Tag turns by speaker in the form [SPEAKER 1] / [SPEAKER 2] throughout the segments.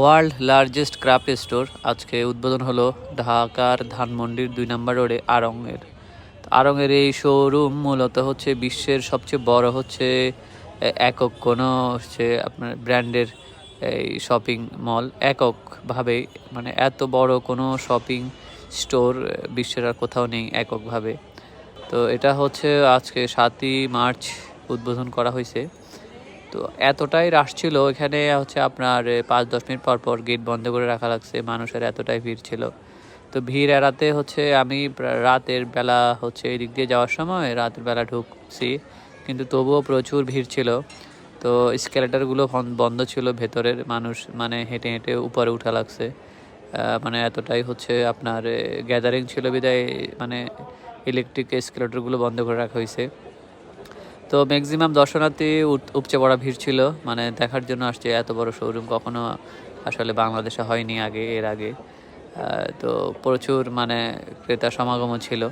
[SPEAKER 1] World largest craft store. আজকে উদ্বোধন হলো ঢাকার ধানমন্ডির দুই নম্বর রোডে আড়ংয়ের। আড়ংয়ের এই শোরুম মূলত হচ্ছে বিশ্বের সবচেয়ে বড় হচ্ছে একক কোনো হচ্ছে আপনার ব্র্যান্ডের, এই শপিং মল এককভাবে মানে এত বড় কোনো শপিং স্টোর বিশ্বের আর কোথাও নেই এককভাবে। তো এটা হচ্ছে আজকে সাতই মার্চ উদ্বোধন করা হয়েছে। তো এতটাই রাশ ছিল এখানে, হচ্ছে আপনার পাঁচ, দশ মিনিট পর পর গেট বন্ধ করে রাখা লাগছে, মানুষের এতটাই ভিড় ছিল। তো ভিড় এড়াতে হচ্ছে আমি রাতের বেলা হচ্ছে এই দিক দিয়ে যাওয়ার সময় রাতের বেলা ঢুকছি, কিন্তু তবুও প্রচুর ভিড় ছিল। তো স্কেলেটারগুলো বন্ধ ছিল ভেতরের, মানুষ মানে হেঁটে হেঁটে উপরে উঠা লাগছে। মানে এতটাই হচ্ছে আপনার গ্যাদারিং ছিল বিদায় মানে ইলেকট্রিক স্কেলেটারগুলো বন্ধ করে রাখা হয়েছে তো ম্যাক্সিমাম দর্শনার্থী উপচে পড়া ভিড় ছিল। মানে দেখার জন্য আসছে এত বড় শোরুম কখনো আসলে বাংলাদেশে হয়নি আগে, এর আগে। তো প্রচুর মানে ক্রেতা সমাগমও ছিল।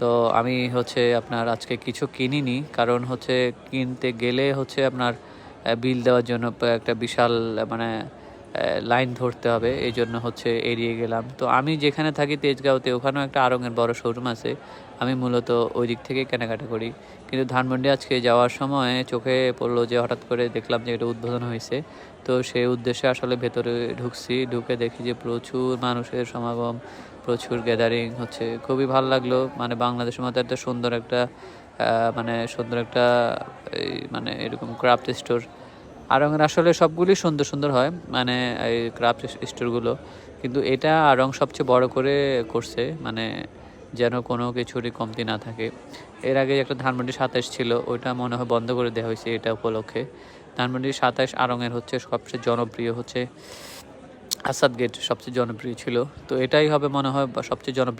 [SPEAKER 1] তো আমি হচ্ছে আপনার আজকে কিছু কিনিনি। কারণ হচ্ছে কিনতে গেলে হচ্ছে আপনার বিল দেওয়ার জন্য একটা বিশাল মানে লাইন ধরতে হবে এই জন্য হচ্ছে এড়িয়ে গেলাম। তো আমি যেখানে থাকি তেজগাঁওতে, ওখানেও একটা আরঙের বড় শোরুম আছে। আমি মূলত ওই দিক থেকে কেনাকাটা করি। কিন্তু ধানমন্ডি আজকে যাওয়ার সময় চোখে পড়ল যে হঠাৎ করে দেখলাম যে এটা উদ্বোধন হয়েছে। তো সেই উদ্দেশ্যে আসলে ভেতরে ঢুকছি, ঢুকে দেখি যে প্রচুর মানুষের সমাগম, প্রচুর গ্যাদারিং হচ্ছে। খুবই ভালো লাগল। মানে বাংলাদেশের মতো একটা সুন্দর একটা মানে সুন্দর একটা মানে এরকম ক্রাফট স্টোর আরঙের আসলে সবগুলি সুন্দর সুন্দর হয় মানে এই ক্রাফট স্টোরগুলো কিন্তু এটা আরং সবচেয়ে বড় করে করছে মানে যেন কোনো কিছুরই কমতি না থাকে। এর আগে একটা ধানমন্ডি সাতাশ ছিল, ওইটা মনে হয় বন্ধ করে দেওয়া হয়েছে এটা উপলক্ষে। ধানমন্ডি সাতাশ আরঙের হচ্ছে সবচেয়ে জনপ্রিয় হচ্ছে আসাদ গেট সবচেয়ে জনপ্রিয় ছিল। তো এটাই হবে মনে হয় সবচেয়ে জনপ্রিয়